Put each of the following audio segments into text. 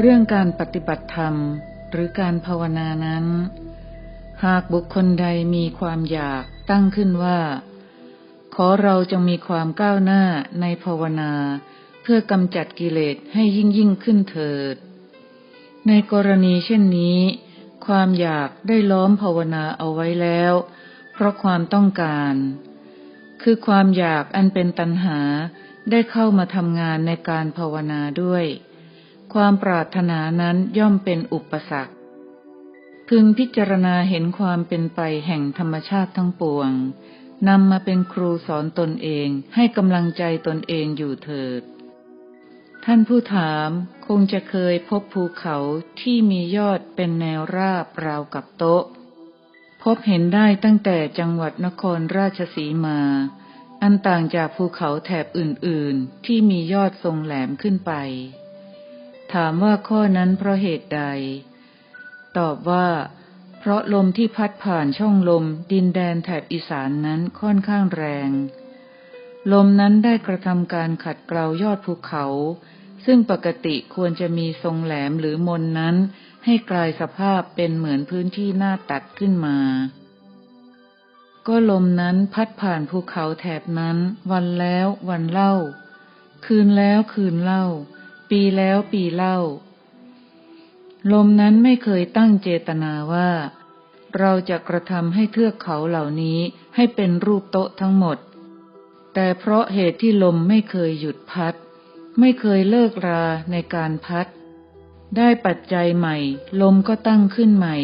เรื่องการปฏิบัติธรรมหรือการภาวนานั้น หากบุคคลใดมีความอยากตั้งขึ้นว่า ขอเราจงมีความก้าวหน้าในภาวนา เพื่อกำจัดกิเลสให้ยิ่งยิ่งขึ้นเถิด ในกรณีเช่นนี้ ความอยากได้ล้อมภาวนาเอาไว้แล้ว เพราะความต้องการ คือความอยากอันเป็นตัณหาได้เข้ามาทำงานในการภาวนาด้วย ความปรารถนานั้นย่อมเป็นอุปสรรค พึงพิจารณาเห็นความเป็นไปแห่งธรรมชาติทั้งปวงนำมาเป็นครูสอนตนเองให้กำลังใจตนเองอยู่เถิด ท่านผู้ถามคงจะเคยพบภูเขาที่มียอดเป็นแนวราบราวกับโต๊ะ พบเห็นได้ตั้งแต่จังหวัดนครราชสีมา อันต่างจากภูเขาแถบอื่นๆ ที่มียอดทรงแหลมขึ้นไป ถามว่าข้อนั้นเพราะเหตุใด ตอบว่า เพราะลมที่พัดผ่านช่องลมดินแดนแถบอีสานนั้นค่อนข้างแรง ลมนั้นได้กระทำการขัดเกลายอดภูเขา ซึ่งปกติควรจะมีทรงแหลมหรือมนนั้นให้กลายสภาพเป็นเหมือนพื้นที่หน้าตัดขึ้นมา ก็ลมนั้นพัดผ่านภูเขาแถบนั้น วันแล้ววันเล่า คืนแล้วคืนเล่า ปีแล้วปีเล่า ลมนั้นไม่เคยตั้งเจตนาว่า เราจะกระทำให้เทือกเขาเหล่านี้ให้เป็นรูปโต๊ะทั้งหมด แต่เพราะเหตุที่ลมไม่เคยหยุดพัด ไม่เคยเลิกราในการพัด ได้ปัจจัยใหม่ ลมก็ตั้งขึ้นใหม่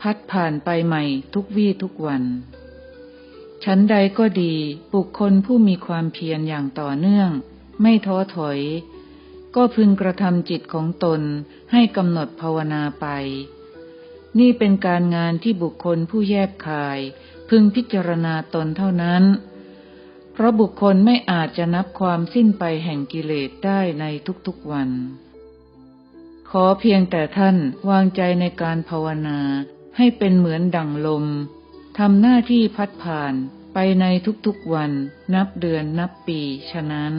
พัดผ่านไปใหม่ทุกวี่ทุกวันชั้นใดก็ดีบุคคลผู้มีความเพียรอย่างต่อเนื่อง ไม่ท้อถอย ก็พึงกระทำจิตของตนให้กำหนดภาวนาไป นี่เป็นการงานที่บุคคลผู้แยบคาย พึงพิจารณาตนเท่านั้น เพราะบุคคลไม่อาจจะนับความสิ้นไปแห่งกิเลสได้ในทุกๆวัน ขอเพียงแต่ท่านวางใจในการภาวนาให้เป็นเหมือนดั่งลมทำหน้าที่พัดผ่านไปในทุกๆวัน นับเดือนนับปี ฉะนั้น